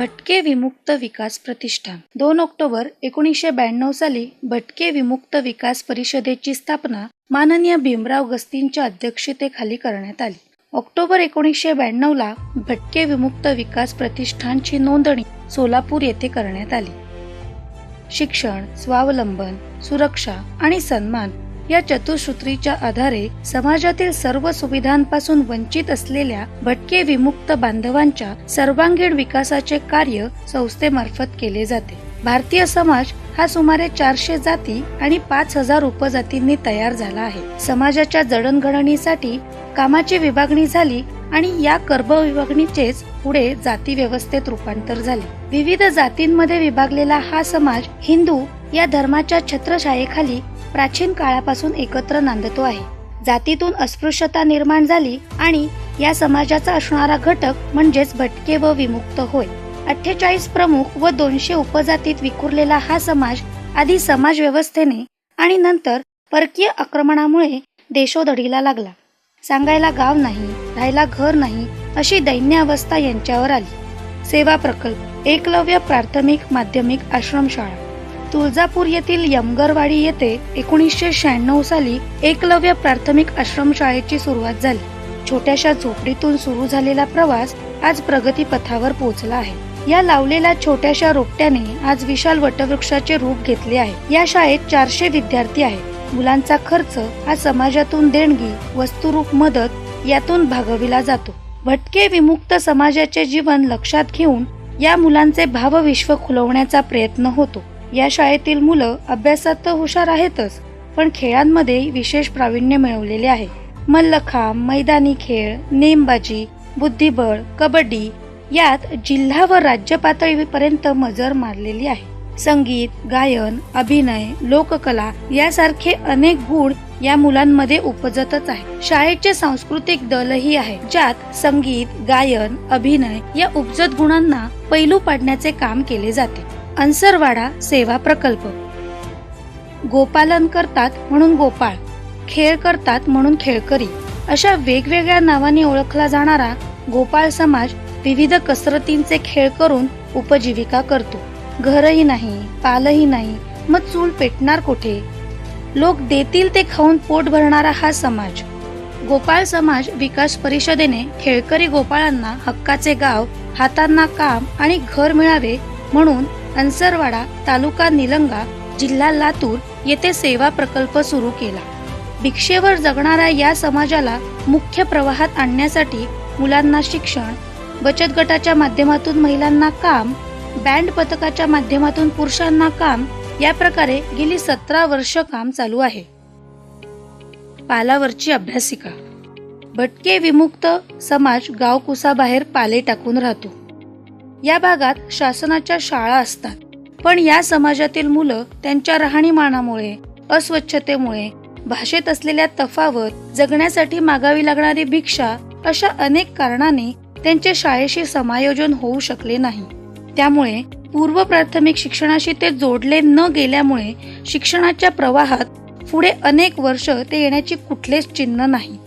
भटके विमुक्त विकास प्रतिष्ठान दोन ऑक्टोबर एकोणीसशे ब्याण्णव साली भटके विमुक्त विकास परिषदेची स्थापना माननीय भीमराव गस्तींच्या अध्यक्षतेखाली करण्यात आली. ऑक्टोबर एकोणीसशे ब्याण्णवला भटके विमुक्त विकास प्रतिष्ठानची नोंदणी सोलापूर येथे करण्यात आली. शिक्षण स्वावलंबन सुरक्षा आणि सन्मान या चतुसूत्रीच्या आधारे समाजातील सर्व सुविधांपासून वंचित असलेल्या भटके विमुक्त बांधवांच्या सर्वांगीण विकासाचे कार्य संस्थेमार्फत केले जाते. भारतीय समाज हा सुमारे चारशे जाती आणि पाच हजार उपजातींनी तयार झाला आहे. समाजाच्या जडणघडणीसाठी कामाची विभागणी झाली आणि या कर्ब विभागणीचेच पुढे जाती व्यवस्थेत रूपांतर झाले. विविध जातींमध्ये विभागलेला हा समाज हिंदू या धर्माच्या छत्रछायेखाली प्राचीन काळापासून एकत्र नांदतो आहे. जातीतून अस्पृश्यता निर्माण झाली आणि या समाजाचा असणारा घटक म्हणजेच भटके व विमुक्त होय. अठ्ठेचाळीस प्रमुख व दोनशे उपजातीत विखुरलेला हा समाज आधी समाज व्यवस्थेने आणि नंतर परकीय आक्रमणामुळे देशोधडीला लागला. सांगायला गाव नाही राहायला घर नाही अशी दैन्य अवस्था यांच्यावर आली. सेवा प्रकल्प एकलव्य प्राथमिक माध्यमिक आश्रमशाळा. तुळजापूर येथील यमगरवाडी येथे एकोणीसशे शहाण्णव साली एकलव्य प्राथमिक आश्रमशाळेची सुरुवात झाली. छोट्याशा झोपडीतून सुरू झालेला प्रवास आज प्रगतीपथावर पोहोचला आहे. या लावलेल्या छोट्याशा रोपट्याने आज विशाल वटवृक्षाचे रूप घेतले आहे. या शाळेत चारशे विद्यार्थी आहेत. मुलांचा खर्च हा समाजातून देणगी वस्तुरूप मदत यातून भागविला जातो. भटके विमुक्त समाजाचे जीवन लक्षात घेऊन या मुलांचे भावविश्व खुलवण्याचा प्रयत्न होतो. या शाळेतील मुलं अभ्यासात तर हुशार आहेतच पण खेळांमध्ये विशेष प्रावीण्य मिळवलेले आहे. मल्लखांब मैदानी खेळ नेमबाजी बुद्धिबळ कबड्डी यात जिल्हा व राज्य पातळीपर्यंत मजर मारलेली आहे. संगीत गायन अभिनय लोककला यासारखे अनेक गुण या मुलांमध्ये उपजतच आहे. शाळेचे सांस्कृतिक दलही आहे ज्यात संगीत गायन अभिनय या उपजत गुणांना पैलू पाडण्याचे काम केले जाते. अन्सरवाडा सेवा प्रकल्प. गोपालन करतात म्हणून गोपाळ खेळ करतात म्हणून खेळकरी. अशा वेगवेगळ्या नावाने ओळखला जाणारा गोपाळ समाज विविध कसरतींचे खेळ करून उपजीविका करतो. घरही नाही पालही नाही मग चूल पेटणार कुठे? लोक देतील ते खाऊन पोट भरणारा हा समाज. गोपाळ समाज विकास परिषदेने खेळकरी गोपाळांना हक्काचे गाव हातांना काम आणि घर मिळावे म्हणून अंसरवाडा तालुका निलंगा जिल्हा लातूर येथे सेवा प्रकल्प सुरू केला. भिक्षेवर जगणाऱ्या या समाजाला मुख्य प्रवाहात आणण्यासाठी मुलांना शिक्षण बचत गटाच्या माध्यमातून महिलांना काम बँड पथकाच्या माध्यमातून पुरुषांना काम या प्रकारे गेली सतरा वर्ष काम चालू आहे. पालावरची अभ्यासिका. भटके विमुक्त समाज गावकुसाबाहेर पाले टाकून राहतो. या भागात शासनाच्या शाळा असतात. पण या समाजातील मुलं त्यांच्या राहणीमानामुळे अस्वच्छतेमुळे भाषेत असलेल्या तफावत जगण्यासाठी मागावी लागणारी भिक्षा अशा अनेक कारणाने त्यांचे शाळेशी समायोजन होऊ शकले नाही. त्यामुळे पूर्व प्राथमिक शिक्षणाशी ते जोडले न गेल्यामुळे शिक्षणाच्या प्रवाहात पुढे अनेक वर्ष ते येण्याची कुठलेच चिन्ह नाही.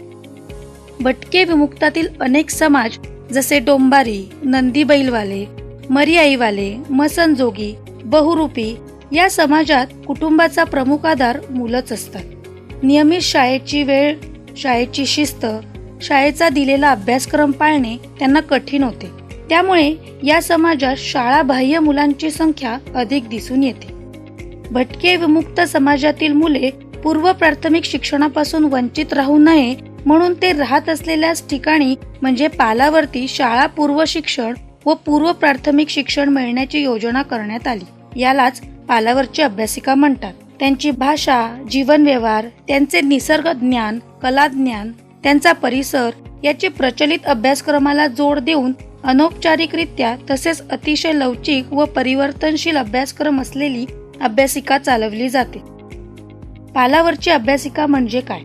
भटके विमुक्तातील अनेक समाज जसे डोंबारी नंदी बैलवाले मरियाईवाले मसनजोगी बहुरूपी या समाजात कुटुंबाचा प्रमुख आधार मुलंच असतात. नियमित शाळेची वेळ शाळेची शिस्त शाळेचा दिलेला अभ्यासक्रम पाळणे त्यांना कठीण होते. त्यामुळे या समाजात शाळाबाह्य मुलांची संख्या अधिक दिसून येते. भटके विमुक्त समाजातील मुले पूर्व प्राथमिक शिक्षणापासून वंचित राहू नये म्हणून ते राहत असलेल्याच ठिकाणी म्हणजे पालावरती शाळा पूर्व शिक्षण व पूर्व प्राथमिक शिक्षण मिळण्याची योजना करण्यात आली. यालाच पालावरची अभ्यासिका म्हणतात. त्यांची भाषा जीवन व्यवहार त्यांचे निसर्ग ज्ञान कला ज्ञान त्यांचा परिसर याची प्रचलित अभ्यासक्रमाला जोड देऊन अनौपचारिकरित्या तसेच अतिशय लवचिक व परिवर्तनशील अभ्यासक्रम असलेली अभ्यासिका चालवली जाते. पालावरची अभ्यासिका म्हणजे काय?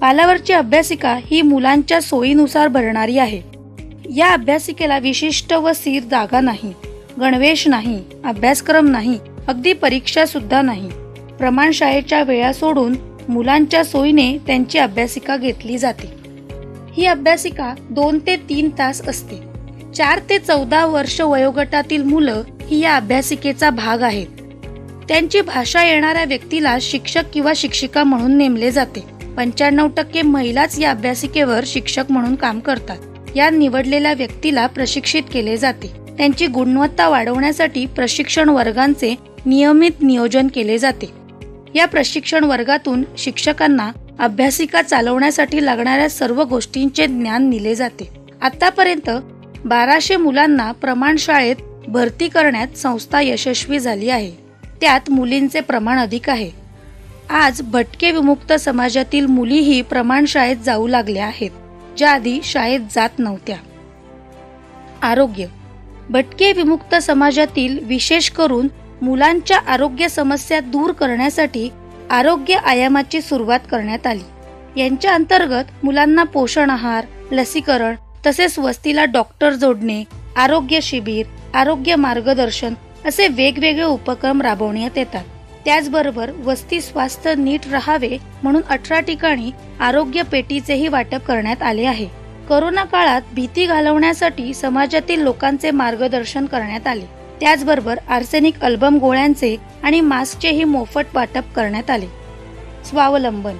पालावरची अभ्यासिका ही मुलांच्या सोयीनुसार भरणारी आहे. या अभ्यासिकेला विशिष्ट व स्थिर जागा नाही गणवेश नाही अभ्यासक्रम नाही अगदी परीक्षा सुद्धा नाही. प्रमाणशाळेच्या वेळा सोडून मुलांच्या सोयीने त्यांची अभ्यासिका घेतली जाते. ही अभ्यासिका दोन ते तीन तास असते. चार ते चौदा वर्ष वयोगटातील मुलं ही या अभ्यासिकेचा भाग आहेत. त्यांची भाषा येणाऱ्या व्यक्तीला शिक्षक किंवा शिक्षिका म्हणून नेमले जाते. पंच्याण्णव टक्के महिलाच या अभ्यासिकेवर शिक्षक म्हणून काम करतात. या निवडलेल्या व्यक्तीला प्रशिक्षित केले जाते. त्यांची गुणवत्ता वाढवण्यासाठी प्रशिक्षण वर्गांचे नियमित नियोजन केले जाते. या प्रशिक्षण वर्गातून शिक्षकांना अभ्यासिका चालवण्यासाठी लागणाऱ्या सर्व गोष्टींचे ज्ञान दिले जाते. आतापर्यंत बाराशे मुलांना प्रमाणशाळेत भरती करण्यात संस्था यशस्वी झाली आहे. त्यात मुलींचे प्रमाण अधिक आहे. आज भटके विमुक्त समाजातील मुलीही प्रमाणशाळेत जाऊ लागल्या आहेत. ज्या आधी शाळेत जात नव्हत्या. आरोग्य. भटके विमुक्त समाजातील विशेष करून मुलांच्या आरोग्य समस्या दूर करण्यासाठी आरोग्य आयामाची सुरुवात करण्यात आली. यांच्या अंतर्गत मुलांना पोषण आहार लसीकरण तसेच वस्तीला डॉक्टर जोडणे आरोग्य शिबिर आरोग्य मार्गदर्शन असे वेगवेगळे उपक्रम राबवण्यात येतात. त्याचबरोबर वस्ती स्वास्थ्य नीट राहावे म्हणून अठरा ठिकाणी आरोग्य पेटीचेही वाटप करण्यात आले आहे. करोना काळात भीती घालवण्यासाठी समाजातील लोकांचे मार्गदर्शन करण्यात आले. त्याचबरोबर आर्सेनिक अल्बम गोळ्यांचे आणि मास्कचेही मोफत वाटप करण्यात आले. स्वावलंबन.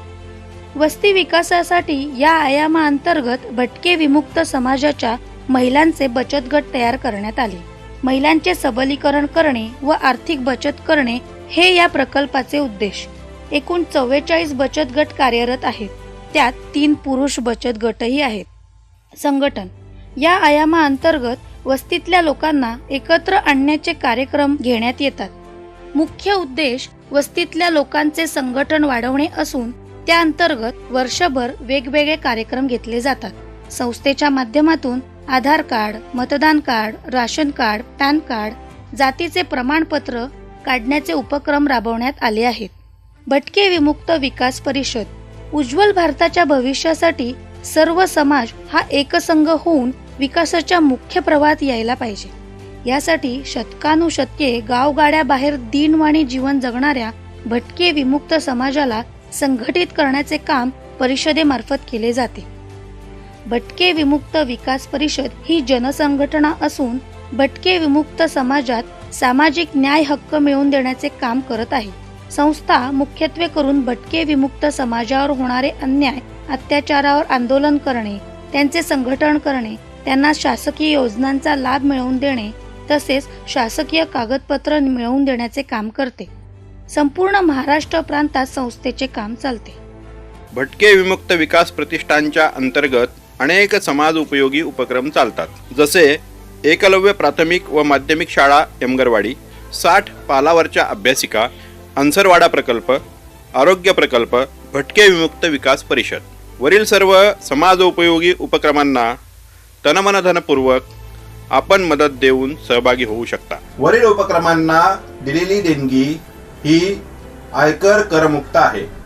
वस्ती विकासासाठी या आयामाअंतर्गत भटके विमुक्त समाजाच्या महिलांचे बचत गट तयार करण्यात आले. महिलांचे सबलीकरण करणे व आर्थिक बचत करणे हे या प्रकल्पाचे उद्देश. एकूण चव्वेचाळीस बचत गट कार्यरत आहेत. त्यात तीन पुरुष बचत गटही आहेत. संघटन. या आयामाअंतर्गत वस्तीतल्या लोकांना एकत्र आणण्याचे कार्यक्रम घेण्यात येतात. मुख्य उद्देश वस्तीतल्या लोकांचे संघटन वाढवणे असून त्या अंतर्गत वर्षभर वेगवेगळे कार्यक्रम घेतले जातात. संस्थेच्या माध्यमातून आधार कार्ड मतदान card ration card PAN card जातीचे प्रमाणपत्र काढण्याचे उपक्रम राबवण्यात आले आहेत. भटके विमुक्त विकास परिषद उज्ज्वल भारताच्या भविष्यासाठी सर्व समाज हा एकसंघ होऊन विकासाच्या मुख्य प्रवाहात यायला पाहिजे. यासाठी शतकानुशतके गावगाड्याबाहेर दिनवाणी जीवन जगणाऱ्या भटके विमुक्त समाजाला संघटित करण्याचे काम परिषदेमार्फत केले जाते. भटके विमुक्त विकास परिषद ही जनसंघटना असून भटके विमुक्त समाजात सामाजिक न्याय हक्क मिळवून देण्याचे काम करत आहे. संस्था मुख्यत्वे करून भटके विमुक्त समाजावर होणारे अन्याय अत्याचारावर आंदोलन करणे त्यांचे संघटन करणे त्यांना शासकीय योजनांचा लाभ मिळवून देणे तसेच शासकीय कागदपत्र मिळवून देण्याचे काम करते. संपूर्ण महाराष्ट्र प्रांतात संस्थेचे काम चालते. भटके विमुक्त विकास प्रतिष्ठानच्या अंतर्गत अनेक समाज उपयोगी उपक्रम चालतात. जसे एकलव्य प्राथमिक व माध्यमिक शाळा एमगरवाडी साठ पालावरच्या अभ्यासिका अन्सरवाडा प्रकल्प आरोग्य प्रकल्प भटके विमुक्त विकास परिषद. वरील सर्व समाजोपयोगी उपक्रमांना तनमनधनपूर्वक आपण मदत देऊन सहभागी होऊ शकता. वरील उपक्रमांना दिलेली देणगी ही आयकर करमुक्त आहे.